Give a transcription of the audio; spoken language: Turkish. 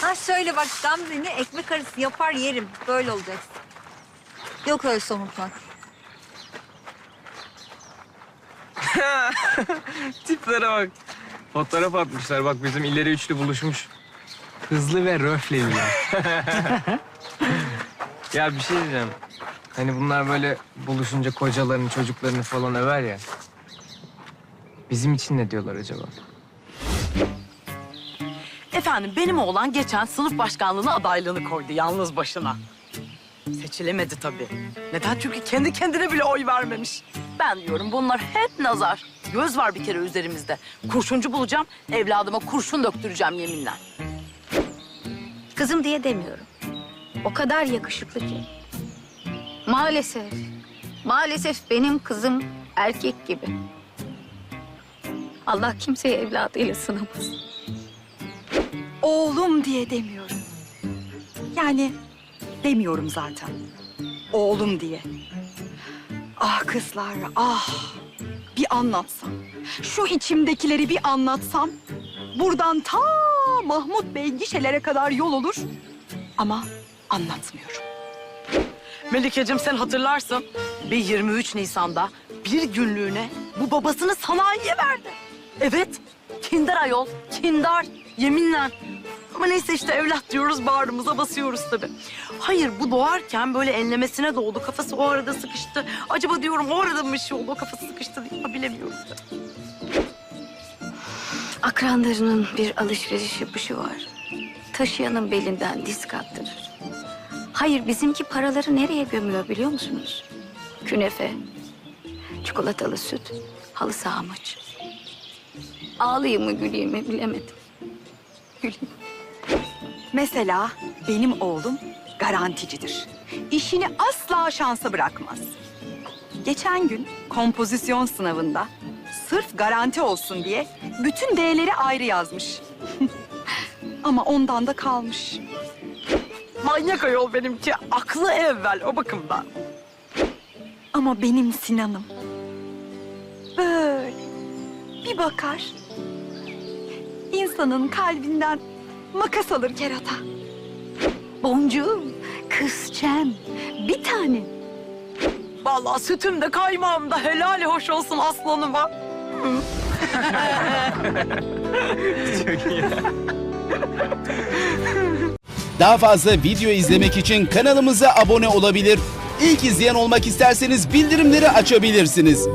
Ha şöyle bak Gamze'ni ekmek arası yapar yerim. Böyle olacaksın. Yok öyle somurtmak. Tiplere bak. Fotoğraf atmışlar. Bak bizim ileri üçlü buluşmuş. Hızlı ve röfleli. ya bir şey diyeceğim. Hani bunlar böyle buluşunca kocalarını, çocuklarını falan över ya. Bizim için ne diyorlar acaba? Efendim benim oğlan geçen sınıf başkanlığına adaylığını koydu yalnız başına. Seçilemedi tabii. Neden? Çünkü kendi kendine bile oy vermemiş. Ben diyorum bunlar hep nazar. Göz var bir kere üzerimizde. Kurşuncu bulacağım, evladıma kurşun döktüreceğim yeminle. Kızım diye demiyorum. O kadar yakışıklı ki. Maalesef, maalesef benim kızım erkek gibi. Allah kimseyi evladıyla sınamaz. Oğlum diye demiyorum. Yani demiyorum zaten. Oğlum diye. Ah kızlar, ah. Bir anlatsam. Şu içimdekileri bir anlatsam. Buradan ta Mahmut Bey gişelere kadar yol olur. Ama anlatmıyorum. Melikeciğim sen hatırlarsın. Bir 23 Nisan'da bir günlüğüne bu babasını sanayiye verdi. Evet, kindar ayol, kindar. Yeminle. Ama neyse işte evlat diyoruz, bağrımıza basıyoruz tabii. Hayır, bu doğarken böyle enlemesine doğdu. Kafası o arada sıkıştı. Acaba diyorum o arada mı bir şey oldu? Kafası sıkıştı diye ama bilemiyorum. Akranlarının bir alışveriş yapışı var. Taşıyanın belinden disk attırır. Hayır bizimki paraları nereye gömüyor biliyor musunuz? Künefe, çikolatalı süt, halı saha maçı. Ağlayayım mı güleyim mi bilemedim. Güleyim. Mesela benim oğlum garanticidir. İşini asla şansa bırakmaz. Geçen gün kompozisyon sınavında sırf garanti olsun diye bütün D'leri ayrı yazmış. Ama ondan da kalmış. Manyak ayol benimki. Aklı evvel o bakımdan. Ama benim Sinan'ım böyle bir bakar. İnsanın kalbinden makas alır kerata. Boncuğum, kızcem, bir tane. Vallahi sütüm de kaymağım da helali hoş olsun aslanıma. Çok iyi. Daha fazla video izlemek için kanalımıza abone olabilir. İlk izleyen olmak isterseniz bildirimleri açabilirsiniz.